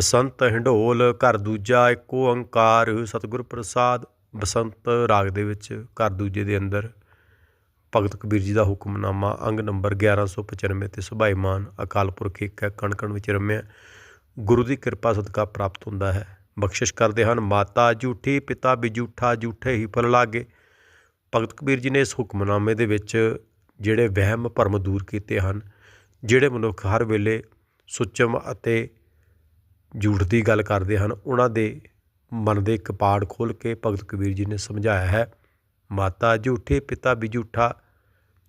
ਬਸੰਤ ਹਿੰਡੋਲ ਘਰ ਦੂਜਾ ਇੱਕ ਓੰਕਾਰ, ਸਤਿਗੁਰ ਪ੍ਰਸਾਦ, ਬਸੰਤ ਰਾਗ ਦੇ ਵਿੱਚ ਘਰ ਦੂਜੇ ਦੇ ਅੰਦਰ ਭਗਤ ਕਬੀਰ ਜੀ ਦਾ ਹੁਕਮਨਾਮਾ, ਅੰਗ ਨੰਬਰ 1195 ਤੇ ਸੁਭਾਈਮਾਨ ਅਕਾਲ ਪੁਰਖ ਇੱਕ ਹੈ ਕਣਕਣ ਵਿੱਚ ਰਮਿਆ। ਗੁਰੂ ਦੀ ਕਿਰਪਾ ਸਦਕਾ ਪ੍ਰਾਪਤ ਹੁੰਦਾ ਹੈ। ਬਖਸ਼ਿਸ਼ ਕਰਦੇ ਹਨ, ਮਾਤਾ ਝੂਠੀ ਪਿਤਾ ਵੀ ਝੂਠਾ ਝੂਠੇ ਹੀ ਫਲ ਲਾਗੇ। ਭਗਤ ਕਬੀਰ ਜੀ ਨੇ ਇਸ ਹੁਕਮਨਾਮੇ ਦੇ ਵਿੱਚ ਜਿਹੜੇ ਵਹਿਮ ਭਰਮ ਦੂਰ ਕੀਤੇ ਹਨ, ਜਿਹੜੇ ਮਨੁੱਖ ਹਰ ਵੇਲੇ ਸੁੱਚਮ ਅਤੇ ਜੂਠ ਦੀ ਗੱਲ ਕਰਦੇ ਹਨ। ਉਹਨਾਂ ਦੇ ਮਨ ਦੇ ਕਪਾੜ ਖੋਲ੍ਹ ਕੇ ਭਗਤ ਕਬੀਰ ਜੀ ਨੇ ਸਮਝਾਇਆ ਹੈ, ਮਾਤਾ ਜੂਠੇ ਪਿਤਾ ਵੀ ਜੂਠਾ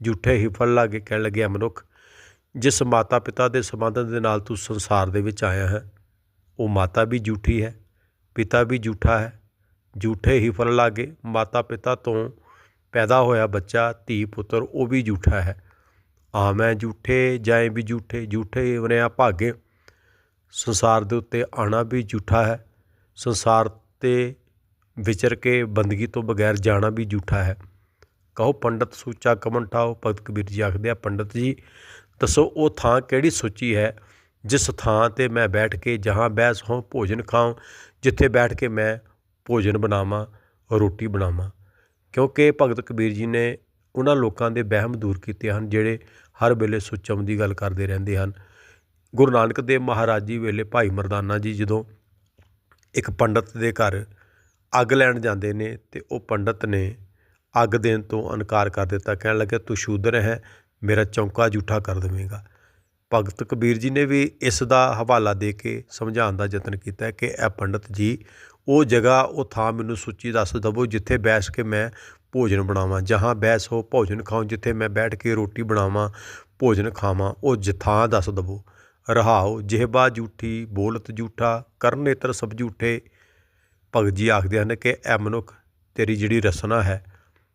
ਜੂਠੇ ਹੀ ਫਲ ਲਾਗੇ ਕਹਿਣ ਲੱਗਿਆ ਮਨੁੱਖ। ਜਿਸ ਮਾਤਾ ਪਿਤਾ ਦੇ ਸੰਬੰਧ ਦੇ ਨਾਲ ਤੂੰ ਸੰਸਾਰ ਦੇ ਵਿੱਚ ਆਇਆ ਹੈ, ਉਹ ਮਾਤਾ ਵੀ ਜੂਠੀ ਹੈ, ਪਿਤਾ ਵੀ ਜੂਠਾ ਹੈ। ਜੂਠੇ ਹੀ ਫਲ ਲਾਗੇ ਮਾਤਾ ਪਿਤਾ ਤੋਂ ਪੈਦਾ ਹੋਇਆ ਬੱਚਾ, ਧੀ, ਪੁੱਤਰ, ਉਹ ਵੀ ਜੂਠਾ ਹੈ। ਆ ਮੈਂ ਜੂਠੇ ਜਾਏ ਵੀ ਜੂਠੇ ਝੂਠੇ ਬਣਿਆ ਭਾਗੇ। ਸੰਸਾਰ ਦੇ ਉੱਤੇ ਆਉਣਾ ਵੀ ਜੂਠਾ ਹੈ, ਸੰਸਾਰ ਤੇ ਵਿਚਰ ਕੇ ਬੰਦਗੀ ਤੋਂ ਬਗੈਰ ਜਾਣਾ ਵੀ ਜੂਠਾ ਹੈ। ਕਹੋ, ਪੰਡਤ ਸੂਚਾ ਕਮਨ ਠਾਓ, ਭਗਤ ਕਬੀਰ ਜੀ ਆਖਦੇ ਆ, ਪੰਡਤ ਜੀ, ਦੱਸੋ ਉਹ ਥਾਂ ਕਿਹੜੀ ਸੂਚੀ ਹੈ, ਜਿਸ ਥਾਂ ਤੇ ਮੈਂ ਬੈਠ ਕੇ ਜਹਾਂ ਬਹਿਸ ਹੋ ਭੋਜਨ ਖਾਉ, ਜਿੱਥੇ ਬੈਠ ਕੇ ਮੈਂ ਭੋਜਨ ਬਣਾਵਾਂ, ਰੋਟੀ ਬਣਾਵਾਂ। ਕਿਉਂਕਿ ਭਗਤ ਕਬੀਰ ਜੀ ਨੇ ਉਹਨਾਂ ਲੋਕਾਂ ਦੇ ਵਹਿਮ ਦੂਰ ਕੀਤੇ ਹਨ, ਜਿਹੜੇ ਹਰ ਵੇਲੇ ਸੁੱਚਮ ਦੀ ਗੱਲ ਕਰਦੇ ਰਹਿੰਦੇ ਹਨ। ਗੁਰੂ ਨਾਨਕ ਦੇਵ ਮਹਾਰਾਜ ਜੀ ਵੇਲੇ ਭਾਈ ਮਰਦਾਨਾ ਜੀ ਜਦੋਂ ਇੱਕ ਪੰਡਤ ਦੇ ਘਰ ਅੱਗ ਲੈਣ ਜਾਂਦੇ ਨੇ ਤੇ ਉਹ ਪੰਡਤ ਨੇ ਅੱਗ ਦੇਣ ਤੋਂ ਇਨਕਾਰ ਕਰ ਦਿੱਤਾ, ਕਹਿਣ ਲੱਗਾ ਤੂੰ ਸ਼ੂਦਰ ਹੈ, ਮੇਰਾ ਚੌਂਕਾ ਝੂਠਾ ਕਰ ਦੇਵੇਂਗਾ। ਭਗਤ ਕਬੀਰ ਜੀ ਨੇ ਵੀ ਇਸ ਦਾ ਹਵਾਲਾ ਦੇ ਕੇ ਸਮਝਾਉਣ ਦਾ ਯਤਨ ਕੀਤਾ ਕਿ ਇਹ ਪੰਡਤ ਜੀ, ਉਹ ਜਗ੍ਹਾ, ਉਹ ਥਾਂ ਮੈਨੂੰ ਸੂਚੀ ਦੱਸ ਦਵੋ ਜਿੱਥੇ ਬੈਠ ਕੇ ਮੈਂ ਭੋਜਨ ਬਣਾਵਾਂ। ਜਹਾਂ ਬੈਸ ਹੋ, ਭੋਜਨ ਖਾਉ, ਜਿੱਥੇ ਮੈਂ ਬੈਠ ਕੇ ਰੋਟੀ ਬਣਾਵਾਂ, ਭੋਜਨ ਖਾਵਾਂ, ਉਹ ਜਥਾਂ ਦੱਸ ਦਵੋ। ਰਹਾਉ ਜਿਹਬਾ ਜੂਠੀ ਬੋਲਤ ਜੂਠਾ ਕਰਨ ਨੇਤਰ ਸਭ ਜੂਠੇ ਭਗਤ ਜੀ ਆਖਦੇ ਹਨ ਕਿ ਇਹ ਮਨੁੱਖ, ਤੇਰੀ ਜਿਹੜੀ ਰਸਨਾ ਹੈ,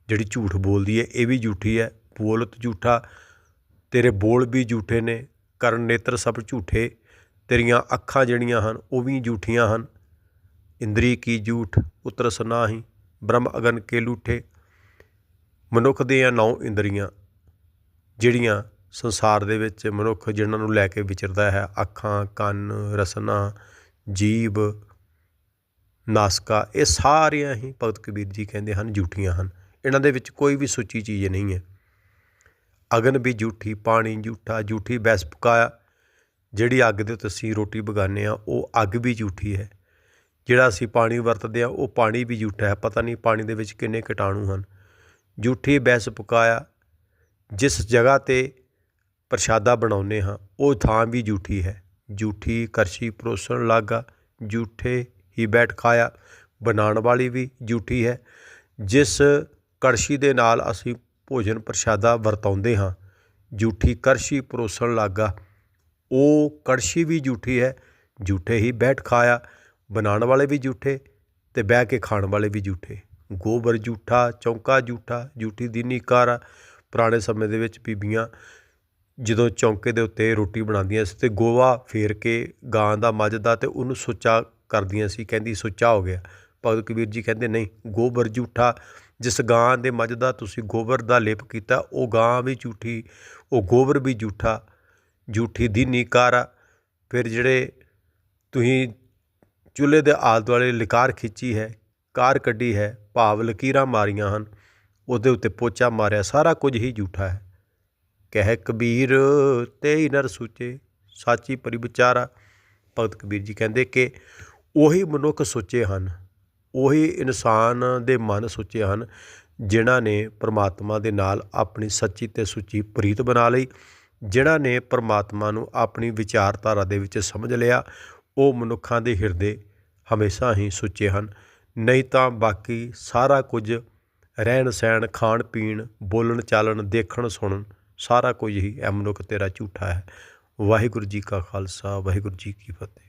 ਜਿਹੜੀ ਝੂਠ ਬੋਲਦੀ ਹੈ, ਇਹ ਵੀ ਝੂਠੀ ਹੈ, ਬੋਲਤ ਝੂਠਾ। ਤੇਰੇ ਬੋਲ ਵੀ ਝੂਠੇ ਨੇ, ਕਰਨ ਨੇਤਰ ਸਭ ਝੂਠੇ। ਤੇਰੀਆਂ ਅੱਖਾਂ ਜਿਹੜੀਆਂ ਹਨ, ਉਹ ਵੀ ਝੂਠੀਆਂ ਹਨ। ਇੰਦਰੀ ਕੀ ਝੂਠ, ਉਤਰਸ ਨਾਹੀ, ਬ੍ਰਹਮ ਅਗਨ ਕੇ ਲੂਠੇ। ਮਨੁੱਖ ਦੀਆਂ ਨੌ ਇੰਦਰੀਆਂ, ਜਿਹੜੀਆਂ ਸੰਸਾਰ ਦੇ ਵਿੱਚ ਮਨੁੱਖ ਜਿਨ੍ਹਾਂ ਨੂੰ ਲੈ ਕੇ ਵਿਚਰਦਾ ਹੈ, ਅੱਖਾਂ, ਕੰਨ, ਰਸਨਾ ਜੀਬ ਨਾਸਕਾ, ਇਹ ਸਾਰੀਆਂ ਹੀ ਭਗਤ ਕਬੀਰ ਜੀ ਕਹਿੰਦੇ ਹਨ ਝੂਠੀਆਂ ਹਨ। ਇਹਨਾਂ ਦੇ ਵਿੱਚ ਕੋਈ ਵੀ ਸੁੱਚੀ ਚੀਜ਼ ਨਹੀਂ ਹੈ। ਅਗਨ ਵੀ ਝੂਠੀ, ਪਾਣੀ ਝੂਠਾ, ਝੂਠੀ ਬੈਸ ਪਕਾਇਆ, ਜਿਹੜੀ ਅੱਗ ਦੇ ਉੱਤੇ ਅਸੀਂ ਰੋਟੀ ਬਗਾਨੇ ਆ ਉਹ ਅੱਗ ਵੀ ਝੂਠੀ ਹੈ। ਜਿਹੜਾ ਅਸੀਂ ਪਾਣੀ ਵਰਤਦੇ ਆ ਉਹ ਪਾਣੀ ਵੀ ਝੂਠਾ ਹੈ। ਪਤਾ ਨਹੀਂ ਪਾਣੀ ਦੇ ਵਿੱਚ ਕਿੰਨੇ ਕੀਟਾਣੂ ਹਨ। ਝੂਠੀ ਬੈਸ ਪਕਾਇਆ, ਜਿਸ ਜਗ੍ਹਾ ਤੇ ਪ੍ਰਸ਼ਾਦਾ ਬਣਾਉਂਦੇ ਹਾਂ। ਉਹ ਥਾਂ ਵੀ ਜੂਠੀ ਹੈ। ਜੂਠੀ ਕਰਸ਼ੀ ਪਰੋਸਣ ਲਾਗਾ। ਜੂਠੇ ਹੀ ਬੈਠ ਖਾਇਆ। ਬਣਾਉਣ ਵਾਲੀ ਵੀ ਜੂਠੀ ਹੈ। ਜਿਸ ਕੜਛੀ ਦੇ ਨਾਲ ਅਸੀਂ ਭੋਜਨ ਪ੍ਰਸ਼ਾਦਾ ਵਰਤਾਉਂਦੇ ਹਾਂ ਜੂਠੀ ਕਰਸ਼ੀ ਪਰੋਸਣ ਲਾਗਾ। ਉਹ ਕੜਛੀ ਵੀ ਜੂਠੀ ਹੈ। ਜੂਠੇ ਹੀ ਬੈਠ ਖਾਇਆ। ਬਣਾਉਣ ਵਾਲੇ ਵੀ ਜੂਠੇ ਤੇ ਬਹਿ ਕੇ ਖਾਣ ਵਾਲੇ ਵੀ ਜੂਠੇ ਗੋਬਰ ਜੂਠਾ ਚੌਂਕਾ ਝੂਠਾ, ਝੂਠੀ ਦੀਨੀ ਕਾਰਾ। ਪੁਰਾਣੇ ਸਮੇਂ ਦੇ ਵਿੱਚ ਬੀਬੀਆਂ ਜਦੋਂ ਚੌਂਕੇ ਦੇ ਉੱਤੇ ਰੋਟੀ ਬਣਾਉਂਦੀਆਂ ਸੀ ਅਤੇ ਗੋਹਾ ਫੇਰ ਕੇ ਗਾਂ ਦਾ ਮੱਝ ਦਾ ਅਤੇ ਉਹਨੂੰ ਸੁੱਚਾ ਕਰਦੀਆਂ ਸੀ, ਕਹਿੰਦੀ ਸੁੱਚਾ ਹੋ ਗਿਆ। ਭਗਤ ਕਬੀਰ ਜੀ ਕਹਿੰਦੇ, ਨਹੀਂ, ਗੋਬਰ ਝੂਠਾ, ਜਿਸ ਗਾਂ ਦੇ ਮੱਝ ਦਾ ਤੁਸੀਂ ਗੋਬਰ ਦਾ ਲੇਪ ਕੀਤਾ, ਉਹ ਗਾਂ ਵੀ ਝੂਠੀ, ਉਹ ਗੋਬਰ ਵੀ ਝੂਠਾ, ਝੂਠੀ ਦੀਨੀ ਕਾਰਾ ਫਿਰ ਜਿਹੜੇ ਤੁਸੀਂ ਚੁੱਲ੍ਹੇ ਦੇ ਆਲ ਦੁਆਲੇ ਲਿਕਾਰ ਖਿੱਚੀ ਹੈ, ਕਾਰ ਕੱਢੀ ਹੈ, ਭਾਵ ਲਕੀਰਾਂ ਮਾਰੀਆਂ ਹਨ, ਉਹਦੇ ਉੱਤੇ ਪੋਚਾ ਮਾਰਿਆ, ਸਾਰਾ ਕੁਝ ਹੀ ਝੂਠਾ ਹੈ। ਕਹਿ ਕਬੀਰ ਤੇ ਹੀ ਨਰ ਸੂਚੇ, ਸਾਚੀ ਪਰੀ ਵਿਚਾਰਾ। ਭਗਤ ਕਬੀਰ ਜੀ ਕਹਿੰਦੇ ਕਿ ਉਹੀ ਮਨੁੱਖ ਸੁੱਚੇ ਹਨ, ਉਹੀ ਇਨਸਾਨ ਦੇ ਮਨ ਸੁੱਚੇ ਹਨ, ਜਿਨ੍ਹਾਂ ਨੇ ਪਰਮਾਤਮਾ ਦੇ ਨਾਲ ਆਪਣੀ ਸੱਚੀ ਤੇ ਸੁੱਚੀ ਪ੍ਰੀਤ ਬਣਾ ਲਈ, ਜਿਨ੍ਹਾਂ ਨੇ ਪਰਮਾਤਮਾ ਨੂੰ ਆਪਣੀ ਵਿਚਾਰਧਾਰਾ ਦੇ ਵਿੱਚ ਸਮਝ ਲਿਆ, ਉਹ ਮਨੁੱਖਾਂ ਦੇ ਹਿਰਦੇ ਹਮੇਸ਼ਾ ਹੀ ਸੁੱਚੇ ਹਨ। ਨਹੀਂ ਤਾਂ ਬਾਕੀ ਸਾਰਾ ਕੁਝ ਰਹਿਣ ਸਹਿਣ ਖਾਣ ਪੀਣ ਬੋਲਣ ਚਾਲਣ ਦੇਖਣ ਸੁਣਨ ਸਾਰਾ ਕੁਝ ਹੀ ਇਹ ਮਨੁੱਖ ਤੇਰਾ ਝੂਠਾ ਹੈ। ਵਾਹਿਗੁਰੂ ਜੀ ਕਾ ਖਾਲਸਾ, ਵਾਹਿਗੁਰੂ ਜੀ ਕੀ ਫਤਿਹ।